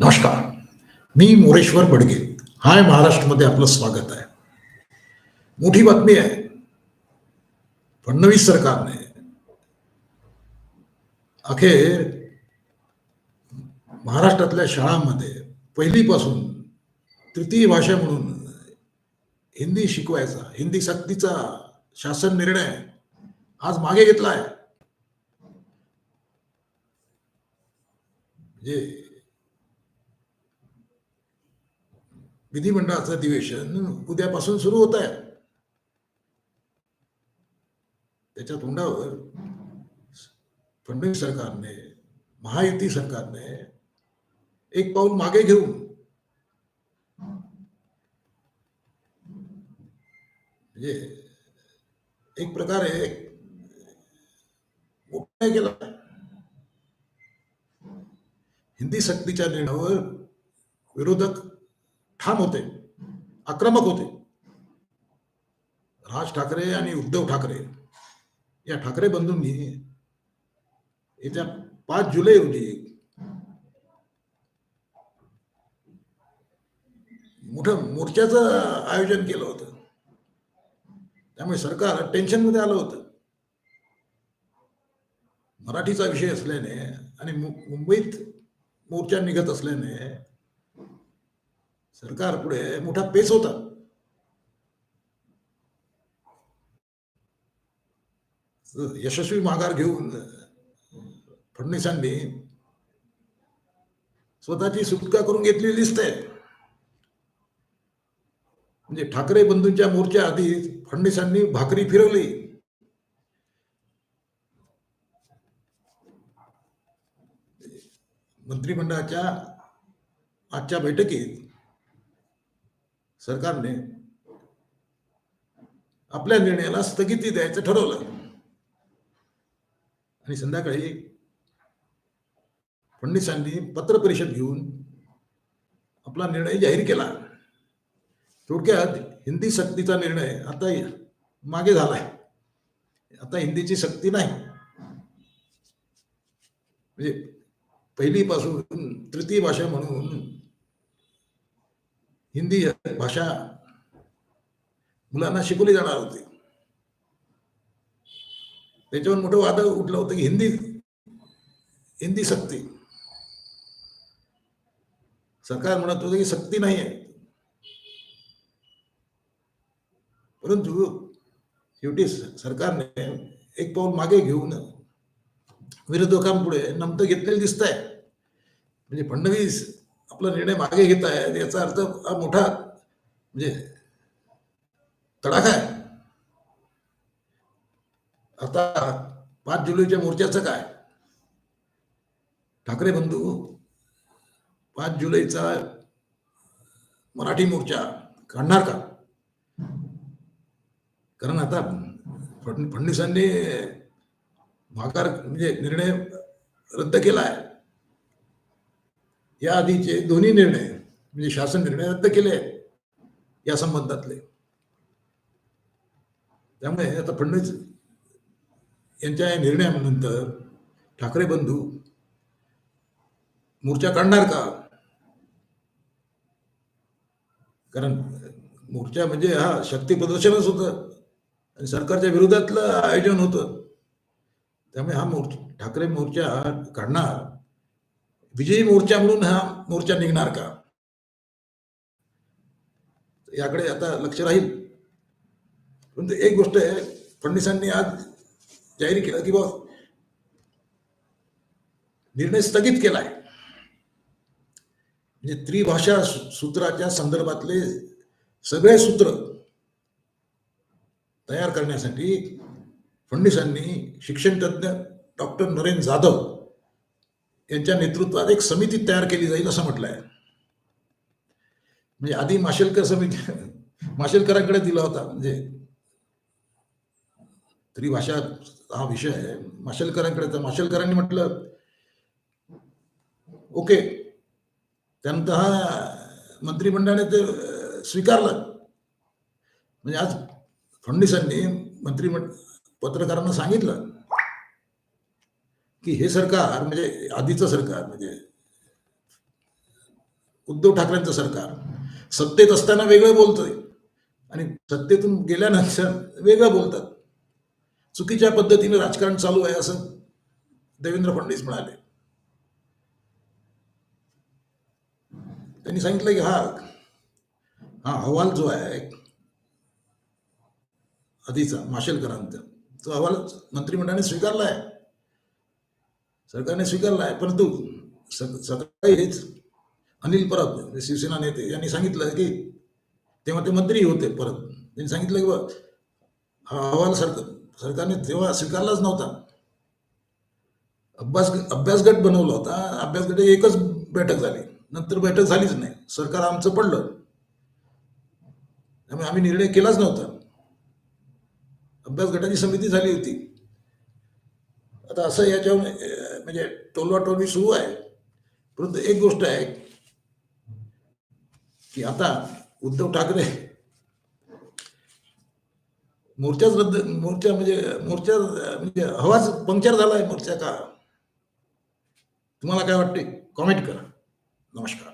नमस्कार. मी मोरेश्वर बडगे. हाय महाराष्ट्रमध्ये आपलं स्वागत आहे. मोठी बातमी आहे. फडणवीस सरकारने अखेर महाराष्ट्रातल्या शाळांमध्ये पहिलीपासून तृतीय भाषा म्हणून हिंदी शिकवायचा हिंदी सक्तीचा शासन निर्णय आज मागे घेतला आहे. म्हणजे विधिमंडळाचं अधिवेशन उद्यापासून सुरू होत आहे. त्याच्या तोंडावर फडणवीस सरकारने, महायुती सरकारने एक पाऊल मागे घेऊन म्हणजे एक प्रकारे मोठा केला. हिंदी सक्तीच्या निर्णयावर विरोधक ठाम होते. आक्रमक होते. राज ठाकरे आणि उद्धव ठाकरे या ठाकरे बंधूंनी येत्या पाच जुलै रोजी मोठं मोर्चाचं आयोजन केलं होतं. त्यामुळे सरकार टेन्शनमध्ये आलं होतं. मराठीचा विषय असल्याने आणि मु- मुंबईत मोर्चा निघत असल्याने सरकार पुढे मोठा पेच होता. यशस्वी माघार घेऊन फडणवीसांनी स्वतःची सुटका करून घेतलेली दिसते म्हणजे ठाकरे बंधूंच्या मोर्चा आधी फडणवीसांनी भाकरी फिरवली. मंत्रिमंडळाच्या आजच्या बैठकीत सरकारने आपल्या निर्णयाला स्थगिती द्यायचं ठरवलं. आणि संध्याकाळी फडणवीसांनी पत्र परिषद घेऊन आपला निर्णय जाहीर केला. थोडक्यात हिंदी सक्तीचा निर्णय आता मागे झालाय. आता हिंदीची सक्ती नाही. म्हणजे पहिलीपासून तृतीय भाषा म्हणून हिंदी भाषा मुलांना शिकवली जाणार होती. त्याच्यावर मोठं वाद उठलं होतं की हिंदी हिंदी सक्ती. सरकार म्हणत होतं की सक्ती नाही आहे. परंतु शेवटी सरकारने एक पाऊल मागे घेऊन विरोधकांपुढे नमतं घेतलेलं दिसत आहे म्हणजे फडणवीस आपला निर्णय मागे घेत आहे. याचा अर्थ हा मोठा म्हणजे तडाखा आहे. आता पाच जुलैच्या मोर्चाचं काय? ठाकरे बंधू पाच जुलैचा मराठी मोर्चा काढणार का? कारण आता फडणवीसांनी माघार म्हणजे निर्णय रद्द केला आहे. या आधीचे दोन्ही निर्णय म्हणजे शासन निर्णय रद्द केले आहेत या संबंधातले. त्यामुळे आता फडणवीस यांच्या या निर्णयानंतर ठाकरे बंधू मोर्चा काढणार का? कारण मोर्चा म्हणजे हा शक्ती प्रदर्शनच होतं आणि सरकारच्या विरोधातलं आयोजन होतं. त्यामुळे हा मोर्चा ठाकरे मोर्चा काढणार विजयी मोर्चा म्हणून हा मोर्चा निघणार का? याकडे आता लक्ष राहील. परंतु एक गोष्ट आहे फडणवीसांनी आज जाहीर केलं की बा निर्णय स्थगित केलाय. म्हणजे त्रिभाषा सूत्राच्या संदर्भातले सगळे सूत्र तयार करण्यासाठी फडणवीसांनी शिक्षण तज्ज्ञ डॉक्टर नरेंद्र जाधव यांच्या नेतृत्वात एक समिती तयार केली जाईल असं म्हटलंय. म्हणजे आधी माशेलकर समिती माशेलकरांकडे दिला होता. म्हणजे त्रिभाषा हा विषय आहे. माशेलकरांकडे तर माशेलकरांनी म्हटलं ओके. त्यानंतर हा मंत्रिमंडळाने ते स्वीकारलं. म्हणजे आज फडणवीसांनी मंत्रिमंड पत्रकारांना सांगितलं की हे सरकार म्हणजे आधीचं सरकार म्हणजे उद्धव ठाकरेंचं सरकार सत्तेत असताना वेगळं बोलतोय आणि सत्तेतून गेल्यानंतर वेगळं बोलतात. चुकीच्या पद्धतीने राजकारण चालू आहे असं देवेंद्र फडणवीस म्हणाले. त्यांनी सांगितलं की हा हा अहवाल जो आहे आधीचा माशेलकरांचा तो अहवाल मंत्रिमंडळाने स्वीकारला आहे. सरकारने स्वीकारला आहे परंतु सकाळी हेच अनिल परब शिवसेना नेते यांनी सांगितलं की तेव्हा ते मंत्री होते परत. त्यांनी सांगितलं की बा हा अहवाल सरकार सरकारने तेव्हा स्वीकारलाच नव्हता. अभ्यास अभ्यास गट बनवला होता अभ्यास गट एकच बैठक झाली. नंतर बैठक झालीच नाही. सरकार आमचं पडलं. त्यामुळे आम्ही निर्णय केलाच नव्हता. अभ्यास गटाची समिती झाली होती. आता असं याच्यावर म्हणजे टोलवाटोलवी सुरू आहे. परंतु एक गोष्ट आहे की आता उद्धव ठाकरे मोर्चाच रद्द मोर्चा म्हणजे मोर्चा म्हणजे हवाच पंक्चर झाला आहे मोर्चा का? तुम्हाला काय वाटते कॉमेंट करा. नमस्कार.